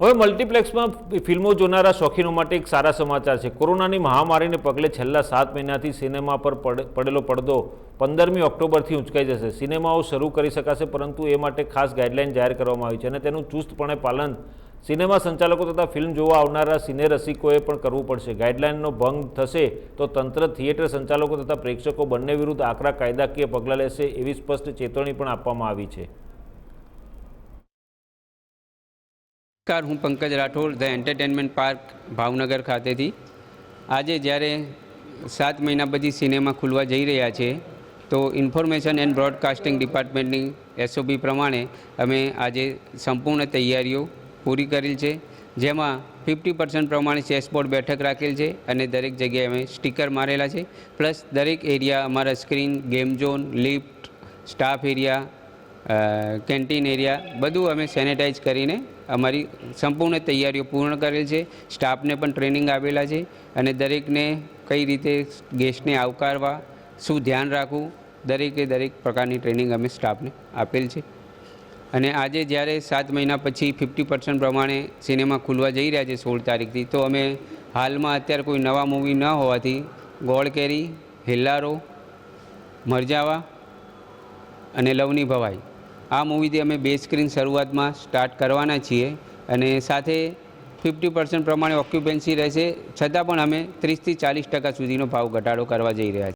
હવે મલ્ટીપ્લેક્સમાં ફિલ્મો જોનારા શોખીનો માટે એક સારા સમાચાર છે. કોરોનાની મહામારીને પગલે છેલ્લા સાત મહિનાથી સિનેમા પર પડ- પડેલો પડદો પંદરમી ઓક્ટોબરથી ઉંચકાઈ જશે. સિનેમાઓ શરૂ કરી શકાશે, પરંતુ એ માટે ખાસ ગાઈડલાઇન જાહેર કરવામાં આવી છે અને તેનું ચુસ્તપણે પાલન સિનેમા સંચાલકો તથા ફિલ્મ જોવા આવનારા સિને રસિકોએ પણ કરવું પડશે. ગાઈડલાઇનનો ભંગ થશે તો તંત્ર, થિયેટર સંચાલકો તથા પ્રેક્ષકો બંને વિરુદ્ધ આકરા કાયદાકીય પગલાં લેશે એવી સ્પષ્ટ ચેતવણી પણ આપવામાં આવી છે. નમસ્કાર, હું Pankaj Rathod, the entertainment park, Bhavnagar ખાતેથી. આજે જ્યારે સાત મહિના પછી સિનેમા ખુલવા જઈ રહ્યા છે, તો ઇન્ફોર્મેશન એન્ડ બ્રોડકાસ્ટિંગ ડિપાર્ટમેન્ટની એસઓપી પ્રમાણે અમે આજે સંપૂર્ણ તૈયારીઓ પૂરી કરેલ છે, જેમાં ફિફ્ટી પર્સન્ટ પ્રમાણે ચેસબોર્ડ બેઠક રાખેલ છે અને દરેક જગ્યાએ અમે સ્ટીકર મારેલા છે. પ્લસ દરેક એરિયા અમારા screen, game zone, lift, staff area canteen area બધું અમે સેનેટાઈઝ કરીને અમારી સંપૂર્ણ તૈયારીઓ પૂર્ણ કરેલ છે. સ્ટાફને પણ ટ્રેનિંગ આપેલા છે અને દરેકને કઈ રીતે ગેસ્ટને આવકારવા, શું ધ્યાન રાખવું, દરેકે દરેક પ્રકારની ટ્રેનિંગ અમે સ્ટાફને આપેલ છે. અને આજે જ્યારે સાત મહિના પછી ફિફ્ટી પર્સન્ટ પ્રમાણે સિનેમા ખુલવા જઈ રહ્યા છે સોળ તારીખથી, તો અમે હાલમાં અત્યારે કોઈ નવા મૂવી ન હોવાથી ગોળ કેરી, હેલ્લારો, મરજાવા અને લવની ભવાઈ. આ મૂવીથી અમે બે સ્ક્રીન શરૂઆતમાં સ્ટાર્ટ કરવાના છીએ અને સાથે ફિફ્ટી પર્સન્ટ પ્રમાણે ઓક્યુપન્સી રહેશે, છતાં પણ અમે ત્રીસથી ચાલીસ ટકા સુધીનો ભાવ ઘટાડો કરવા જઈ રહ્યા છીએ.